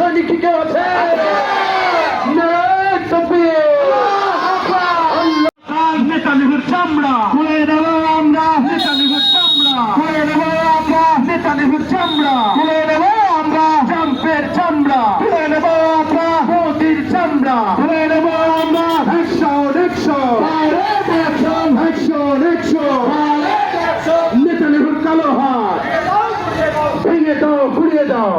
সৈনিক কি কেউ আছে। আল্লাহ নেতানিহুর চামড়া। খুলে দেব আমরা। নেতানিহুর চামড়া। খুলে দেব আমরা। নেতানিহুর চামড়া। খুলে দেব আমরা। জাম্পের চামড়া। খুলে দেব আমরা। মোদির চামড়া। আমরা। কালো হাত। ভেঙে দাও ঘুরিয়ে দাও।